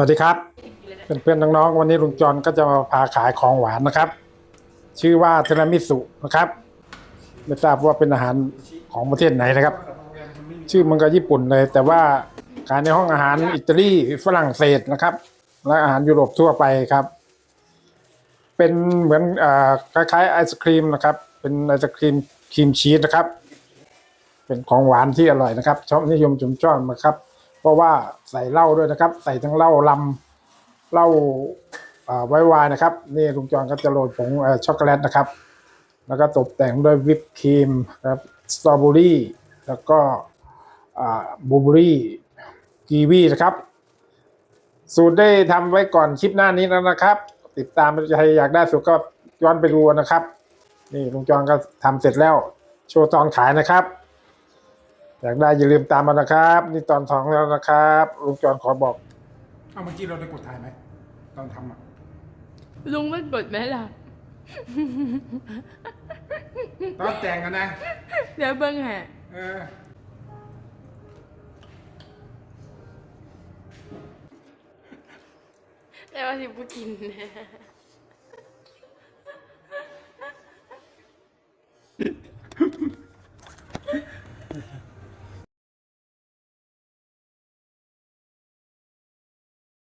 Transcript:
สวัสดีครับเพื่อนๆน้องๆวันนี้ลุงจรก็จะมาพาขายของหวานนะครับ ชื่อว่าเทรามิสุนะครับไม่ทราบว่าเป็นอาหารของประเทศไหนนะครับ ชื่อมันก็ญี่ปุ่นเลย แต่ว่าขายในห้องอาหารอิตาลีฝรั่งเศสนะครับ และอาหารยุโรปทั่วไปครับ เป็นเหมือนอคล้ายๆไอศครีมนะครับ เป็นไอศครีมครีมชีสนะครับ เป็นของหวานที่อร่อยนะครับชอบนิยมชมชอบนะครับ ราะว่าใส่เหล้าด้วยนะครับ ใส่ทั้งเหล้าลำเหล้าไว้วายนะครับ นี่ลุงจอนก็จะโรยผงช็อกโกแลตนะครับ แล้วก็ตกแต่งด้วยวิปครีมครับสตรอเบอรี่แล้วก็บลูเบอรี่กีวีนะครับ สูตรได้ทำไว้ก่อนคลิปหน้านี้แล้วนะครับ ติดตามใครอยากได้สูตรก็ย้อนไปดูนะครับ นี่ลุงจอนก็ทำเสร็จแล้ว โชว์ตอนขายนะครับ อยากได้อย่าลืมตามมานะครับ นี่ตอนท้องแล้วนะครับลุงจอนขอบอกเอาเมื่อกี้เราได้กดถ่ายไหมตอนทำอะลุงไม่กดไหมล่ะ ตอนแต่งกันนะ เดี๋ยวเบิ้งแห่เออแต่ว่าสิบุกิน